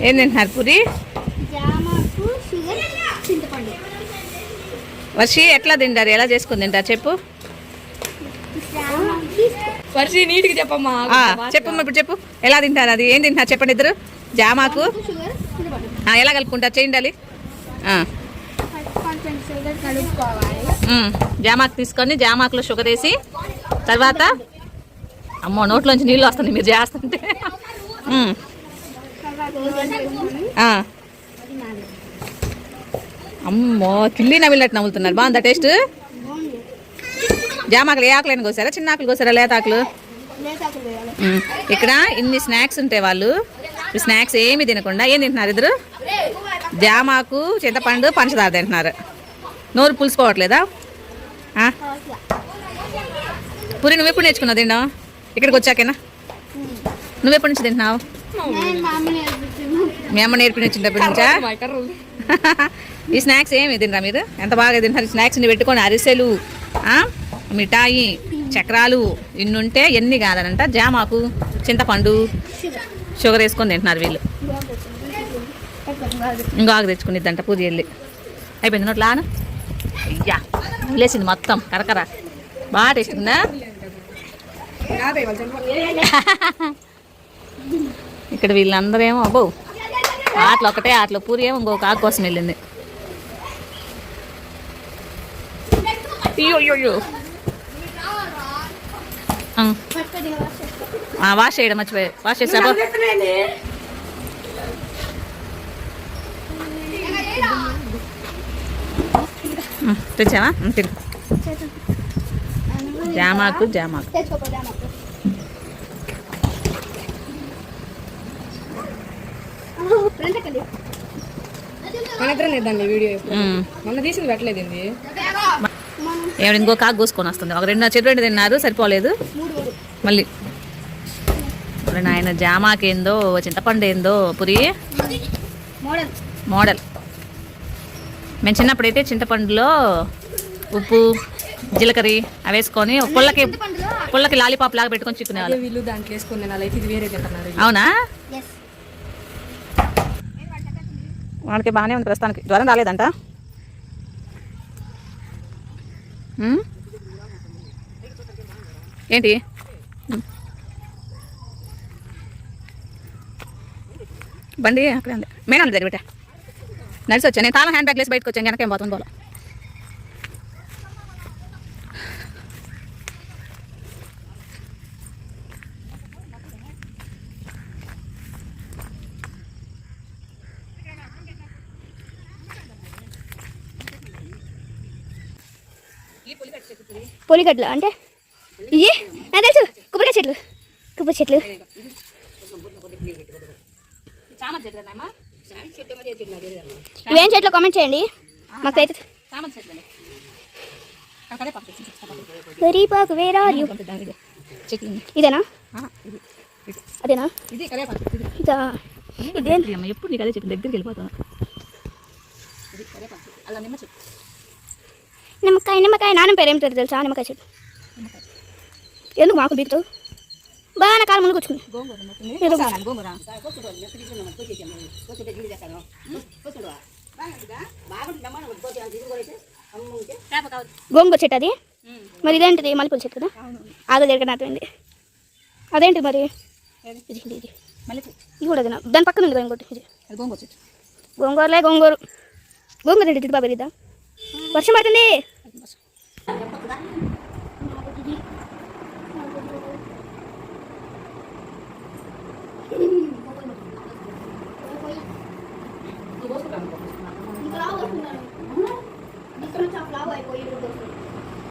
ఏం తింటున్నారు పూరి? జామాకు షుగర్ చింతపండు. వర్షి ఎట్లా తింటారు? ఎలా చేసుకుని తింటారు? చెప్పు. వర్షి నీట్గా చెప్పమ్మా. చెప్పమ్మా ఇప్పుడు చెప్పు. ఎలా తింటారు అది? ఏం తింటున్నారు? చెప్పండి ఇద్దరు. జామాకు. షుగర్ చింతపండు. ఆ, ఎలా కలుపుకుంటారు? చేయండి జామాకు తీసుకొని జామాకులో షుగర్ వేసి తర్వాత అమ్మో నోట్లోంచి నీళ్ళు వస్తుంది మీరు చేస్తుంటే. అమ్మో కిల్లి నవ్వినట్టు నవ్వుతున్నారు బాగుందా టేస్ట్? జామాకులు ఏ ఆకులైన కోసారా? చిన్న ఆకులు కోసారా? లేతాకులు ఇక్కడ ఇన్ని స్నాక్స్ ఉంటాయి వాళ్ళు స్నాక్స్ ఏమి తినకుండా ఏం తింటున్నారు ఇద్దరు? జామాకు చింతపండు పంచదార తింటున్నారు. నోరు పులుసుకోవట్లేదా? ఆ? పూరి నువ్వెప్పుడు నేర్చుకున్నావు తిండం ఇక్కడికి వచ్చాకేనా? నువ్వెప్పటి నుంచి తింటున్నావు? మా అమ్మ అమ్మ నేర్పించినప్పటి నుంచా? ఈ స్నాక్స్ ఏమి తినరా మీరు? ఎంత బాగా తింటారు? ఈ స్నాక్స్ని పెట్టుకొని అరిసెలు ఆ? మిఠాయి చక్రాలు ఇన్ని ఉంటే ఎన్ని కాదనంట? జామాకు చింతపండు షుగర్ వేసుకొని తింటున్నారు వీళ్ళు. ఇంకో ఆకు తెచ్చుకునిద్దంట పూజ వెళ్ళి. అయిపోయింది నోట్లో ఆన? అయ్యా లేచింది మొత్తం. కరకర. బాగా టేస్ట్ ఉందా ఇక్కడ వీళ్ళందరూ ఏమో అబ్బో. ఆటలు ఒకటే ఆటలు. పూరి ఏమో ఇంకొక ఆకు కోసం వెళ్ళింది. వాష్ చేయడం మర్చిపోయి. వాష్ ఉమ్, తెచ్చావా? తిను. జామాకు జామాకు. జామాకు వీడియో. మొన్న తీసింది పెట్టలేదు ఇంకో కాకు కోసుకొని వస్తుంది. ఒక రెండు చెట్టు రెండు తిన్నారు సరిపోలేదు. మళ్ళీ. మరి నాయన జామాకేందో చింతపండు ఏందో పురి. మోడల్. మోడల్. మేము చిన్నప్పుడైతే చింతపండులో ఉప్పు జీలకర్ర అవి వేసుకొని పుల్లకి చింతపండులో పుల్లకి లాలీపాప్ లాగా పెట్టుకొని చిక్కునేవాళ్ళు. వీళ్ళు దాంట్లో వేసుకుని తినాలి. అయితే ఇది వేరే తింటున్నారు అవునా? వాళ్ళకి బాగానే ఉంది ప్రస్తుతానికి. జ్వరం రాలేదంట. ఏంటి? బండి అక్కడే ఉంది. మేనా దగ్గర పెట్టా. నడిచి వచ్చా నేను తాళం హ్యాండ్ బ్యాగ్ లేసి బయటకు వచ్చాను. వెనకేం పోతుంది పోలా పొలిగడ్డలు అంటే? ఇవి నాకు తెలుసు కొబ్బరికాయ చెట్లు. కొబ్బరి చెట్లు. ఇవేం చెట్లు కామెంట్ చేయండి? మాకు అయితే కరీపాకు వేరా ఇదేనా అదేనా ఇది కరేపాకు ఇది ఇదా. ఇదేం? అమ్మ ఎప్పుడు నీకు అదే చెట్టు దగ్గరికి వెళ్ళిపోతాను. అలా నిమ్మ చెట్టు నిమ్మకాయ నిమ్మకాయ నాన్న పేరు ఏం పేరు తెలుసా నిమ్మకాయ చెట్టు. ఎందుకు మాకు బీకుతావు? బాగా కాలం ముందు కూర్చుంది గోంగూర చెట్టు అది? మరి ఇదేంటిది? మల్లెపూల చెట్టు కదా? ఆగ దగ్గర నాటింది అదేంటి మరి? ఇది ఇది ఇది. కూడా అదేనా? దాని పక్కన ఉంది ఇంకోటి. ఇది. గోంగూర చెట్టు. గోంగూరలే గోంగూరు. గోంగూర బాగా పెరిగిద్దా వర్షం పడుతుంది.